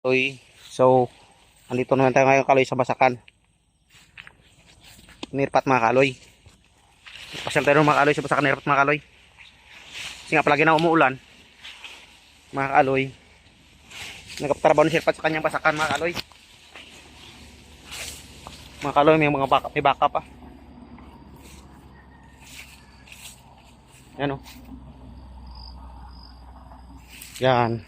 Uy, so, andito naman tayo ngayon kaloy sa Basakan. Nirpat mga kaloy. Pasyal tayo mga kaloy sa Basakan nirpat mga kaloy. Kasi nga palagi na umuulan. Mga kaloy. Nagpatrabaho ni Sirpat sa kanyang Basakan mga kaloy. Mga kaloy, may mga baka, may baka pa. Yan o. Yan.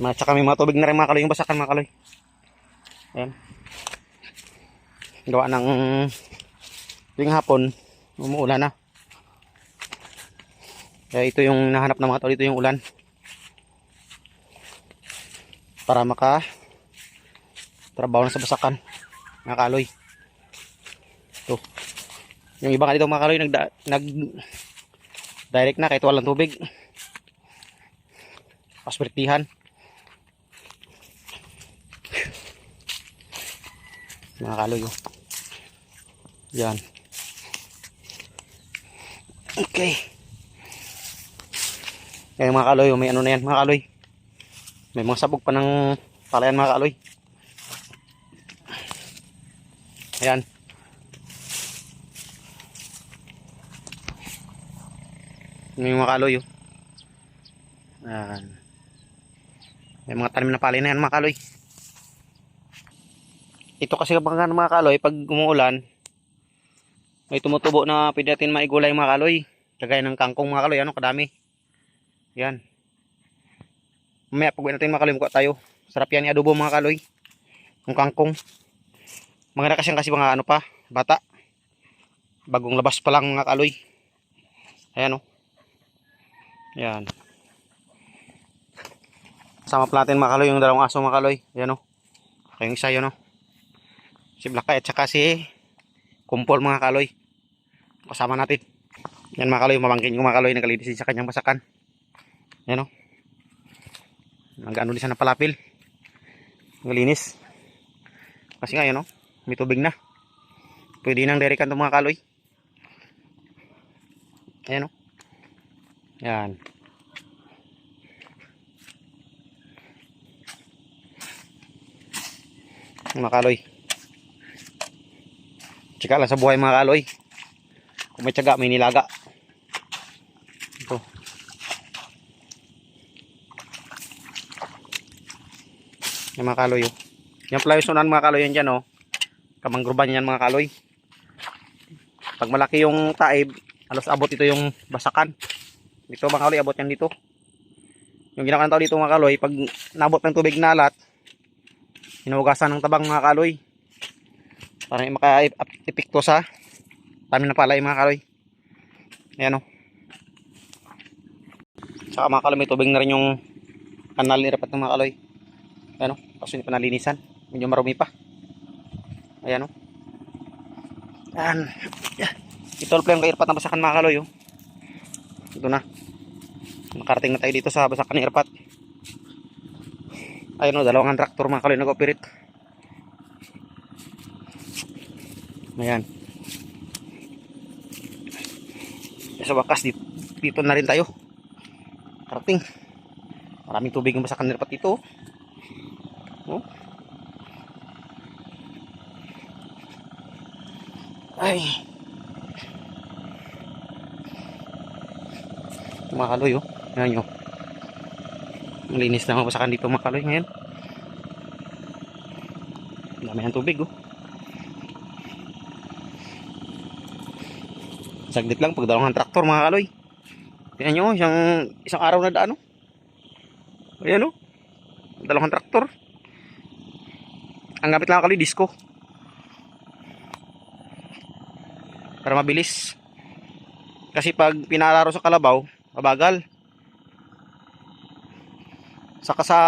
At saka may mga tubig na rin mga kaloy yung basakan mga kaloy. Ayan. Gawa ng tuwing hapon, umuulan na. Kaya ito yung nahanap ng mga tao dito yung ulan. Para maka trabaho na sa basakan. Mga kaloy. Ito. Yung iba nga dito mga kaloy nag, nag direct na kahit walang tubig. Paswertihan. Mga kaloy oh. yan okay kaya mga kaloy oh, may ano na yan mga kaloy may mga sabog pa ng palayan mga kaloy ayan may mga kaloy oh. Ayan. may mga tanim na palay na yan mga kaloy ito kasi ano, mga kaloy, pag umuulan, may tumutubo na pwede natin maigulay mga kaloy. Kagaya ng kangkong mga kaloy, ano, kadami. Yan. Mamaya pag natin mga kaloy, mukha tayo. Sarap yan i-adobo mga kaloy. Yung kangkong. Mga kasi kasi mga ano pa, bata. Bagong labas pa lang mga kaloy. Ayan o. Oh. Yan. Sama pa natin mga kaloy yung dalawang aso mga kaloy. Ayan o. Oh. Kayong isa yun o. Oh si Blakay at saka si Kumpol mga kaloy. Kasama natin. Yan mga kaloy mamangkin ko mga kaloy nagalinis sa kanyang masakan. Yan o nag ano din siya ng palapil. Nagalinis kasi nga yan o may tubig na. Pwede nang derikan itong mga kaloy. Ayan o yan. Mga kaloy Tsaka lang sa buhay mga kaloy. Kung may tsaga, may nilaga. Ito. Yan mga kaloy. Oh. Yung sunan mga kaloy yan dyan. Oh. Kamanggroban yan mga kaloy. Pag malaki yung taib, alos abot ito yung basakan. Dito mga kaloy, abot yan dito. Yung ginagawa ng dito mga kaloy, pag nabot ng tubig na alat, hinugasan ng tabang mga kaloy para maka-epekto sa tamin na palay mga kaloy ayan o saka mga kaloy may tubig na rin yung kanal ni rapat ng mga kaloy ayan o kaso hindi pa nalinisan. Medyo marumi pa. Ayan o ayan. Ito pala yung kairpat ng basakan mga kaloy o ito na. Nakarating na tayo dito sa basakan ni irpat ayun o dalawang traktor mga kaloy nag-operate Ayan. Sa wakas, dito, na rin tayo. Karating. Maraming tubig yung basakan nilpat dito. Oh. Ay. Mga oh. Ayan nyo. Ang linis na mga basakan dito mga kaloy ngayon. Dami ng tubig, oh. Saglit lang pag dalawang traktor mga kaloy. Tingnan nyo, isang, isang araw na daan. Oh. Ayan. Oh. Dalawang traktor. Ang gamit lang kaloy, disco. Para mabilis. Kasi pag pinalaro sa kalabaw, mabagal. Saka sa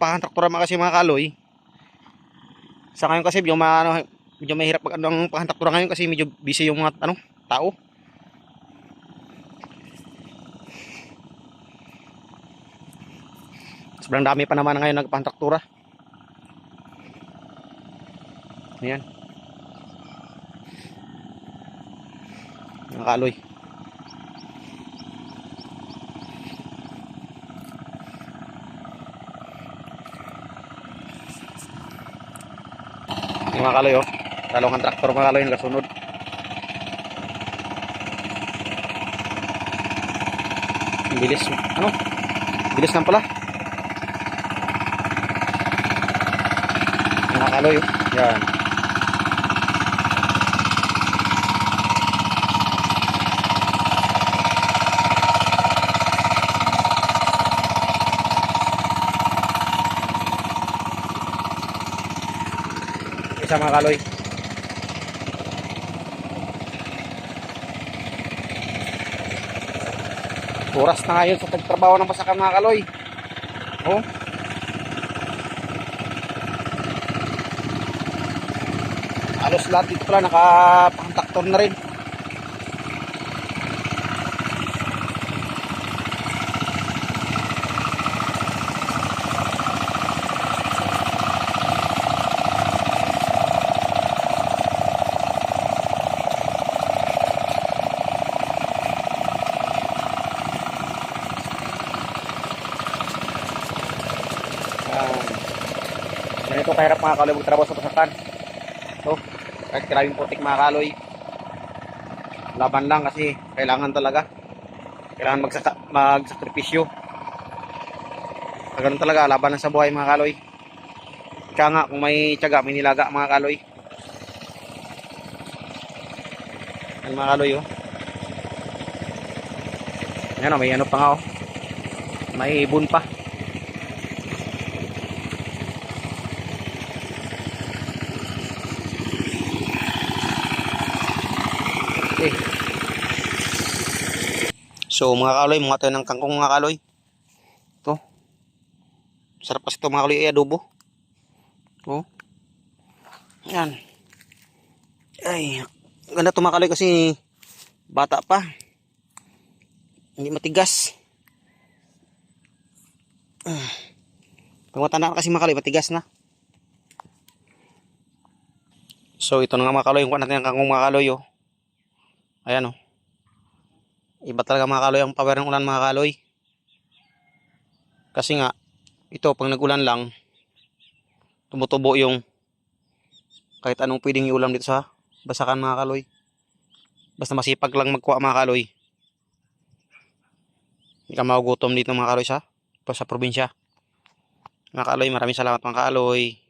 pahantraktura mga kasi mga kaloy. Sa ngayon kasi medyo, ma, ano, medyo mahirap pag ang pahantraktura ngayon kasi medyo busy yung mga ano, tao. Sobrang dami pa naman ngayon nagpantraktura. Ayan. Nakaloy. Mga kaloy oh. Dalawang traktor mga kaloy nakasunod. Bilis. Ano? Bilis lang pala. Mga kaloy oh. Yan. Isa mga kaloy. Oras na ngayon sa pagtrabaho ng masakan mga kaloy. Oh. Halos lahat dito pala nakapantaktor na rin. Ganito kahirap mga kaloy magtrabaho sa pasakan. So, kahit maraming putik mga kaloy. Laban lang kasi kailangan talaga. Kailangan magsaka, magsakripisyo. Ganun talaga, laban lang sa buhay mga kaloy. Kaya nga, kung may tiyaga, may nilaga mga kaloy. Yan mga kaloy oh. Yan oh, may ano pa nga oh. May ibon pa. Okay. So mga kaloy, mga tayo ng kangkong mga kaloy. Ito. Sarap kasi ito mga kaloy ay adobo. Ito. Yan. Ay, ganda ito mga kaloy kasi bata pa. Hindi matigas. Matanda na kasi mga kaloy, matigas na. So ito na nga mga kaloy, yung kuha natin ng kangkong mga kaloy oh. Ayan oh. Iba talaga mga kaloy ang power ng ulan mga kaloy. Kasi nga, ito pag nagulan lang, tumutubo yung kahit anong pwedeng iulam dito sa basakan mga kaloy. Basta masipag lang magkuha mga kaloy. Hindi ka magugutom dito mga kaloy sa, sa probinsya. Mga kaloy, maraming salamat mga kaloy.